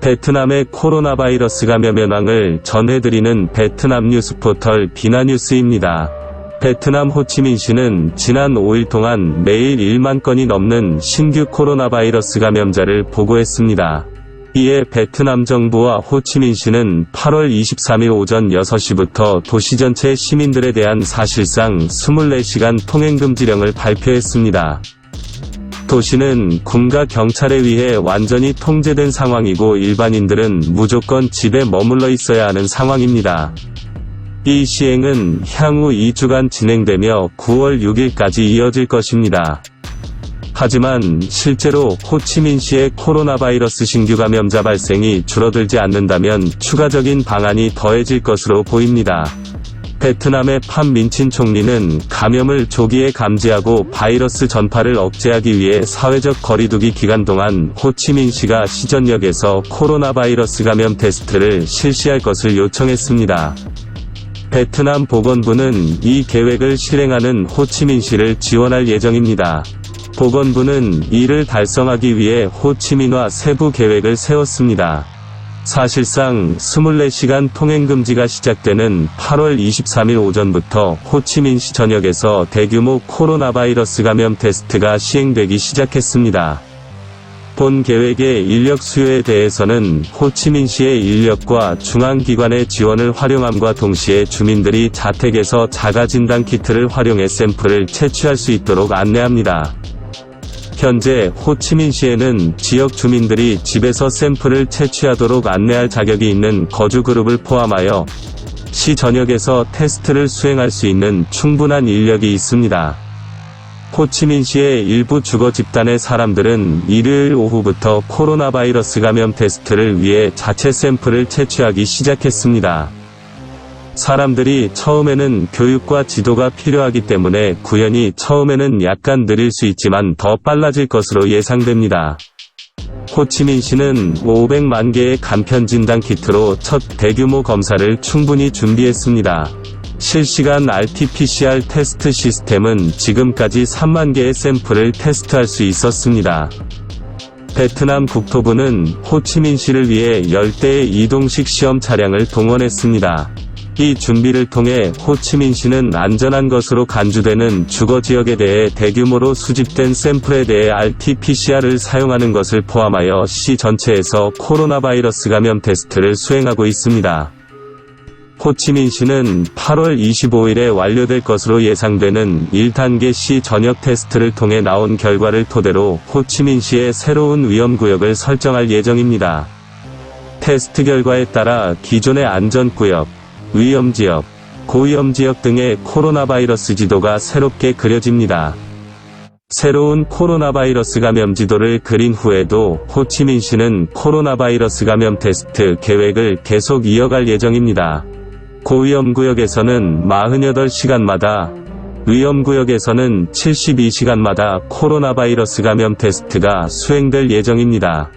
베트남의 코로나 바이러스 감염 현황을 전해드리는 베트남 뉴스 포털 비나뉴스입니다. 베트남 호치민시는 지난 5일 동안 매일 1만 건이 넘는 신규 코로나 바이러스 감염자를 보고했습니다. 이에 베트남 정부와 호치민시는 8월 23일 오전 6시부터 도시 전체 시민들에 대한 사실상 24시간 통행금지령을 발표했습니다. 도시는 군과 경찰에 의해 완전히 통제된 상황이고 일반인들은 무조건 집에 머물러 있어야 하는 상황입니다. 이 시행은 향후 2주간 진행되며 9월 6일까지 이어질 것입니다. 하지만 실제로 호치민시의 코로나 바이러스 신규 감염자 발생이 줄어들지 않는다면 추가적인 방안이 더해질 것으로 보입니다. 베트남의 판 민친 총리는 감염을 조기에 감지하고 바이러스 전파를 억제하기 위해 사회적 거리두기 기간 동안 호치민시가 시전역에서 코로나 바이러스 감염 테스트를 실시할 것을 요청했습니다. 베트남 보건부는 이 계획을 실행하는 호치민시를 지원할 예정입니다. 보건부는 이를 달성하기 위해 호치민화 세부 계획을 세웠습니다. 사실상 24시간 통행금지가 시작되는 8월 23일 오전부터 호치민시 전역에서 대규모 코로나 바이러스 감염 테스트가 시행되기 시작했습니다. 본 계획의 인력 수요에 대해서는 호치민시의 인력과 중앙기관의 지원을 활용함과 동시에 주민들이 자택에서 자가진단 키트를 활용해 샘플을 채취할 수 있도록 안내합니다. 현재 호치민시에는 지역 주민들이 집에서 샘플을 채취하도록 안내할 자격이 있는 거주 그룹을 포함하여 시 전역에서 테스트를 수행할 수 있는 충분한 인력이 있습니다. 호치민시의 일부 주거 집단의 사람들은 일요일 오후부터 코로나 바이러스 감염 테스트를 위해 자체 샘플을 채취하기 시작했습니다. 사람들이 처음에는 교육과 지도가 필요하기 때문에 구현이 처음에는 약간 느릴 수 있지만 더 빨라질 것으로 예상됩니다. 호치민시는 500만 개의 간편 진단 키트로 첫 대규모 검사를 충분히 준비했습니다. 실시간 RT-PCR 테스트 시스템은 지금까지 3만 개의 샘플을 테스트할 수 있었습니다. 베트남 국토부는 호치민시를 위해 10대의 이동식 시험 차량을 동원했습니다. 이 준비를 통해 호치민시는 안전한 것으로 간주되는 주거 지역에 대해 대규모로 수집된 샘플에 대해 RT-PCR을 사용하는 것을 포함하여 시 전체에서 코로나 바이러스 감염 테스트를 수행하고 있습니다. 호치민시는 8월 25일에 완료될 것으로 예상되는 1단계 시 전역 테스트를 통해 나온 결과를 토대로 호치민시의 새로운 위험구역을 설정할 예정입니다. 테스트 결과에 따라 기존의 안전구역, 위험 지역, 고위험 지역 등의 코로나 바이러스 지도가 새롭게 그려집니다. 새로운 코로나 바이러스 감염 지도를 그린 후에도 호치민시는 코로나 바이러스 감염 테스트 계획을 계속 이어갈 예정입니다. 고위험 구역에서는 48시간마다, 위험 구역에서는 72시간마다 코로나 바이러스 감염 테스트가 수행될 예정입니다.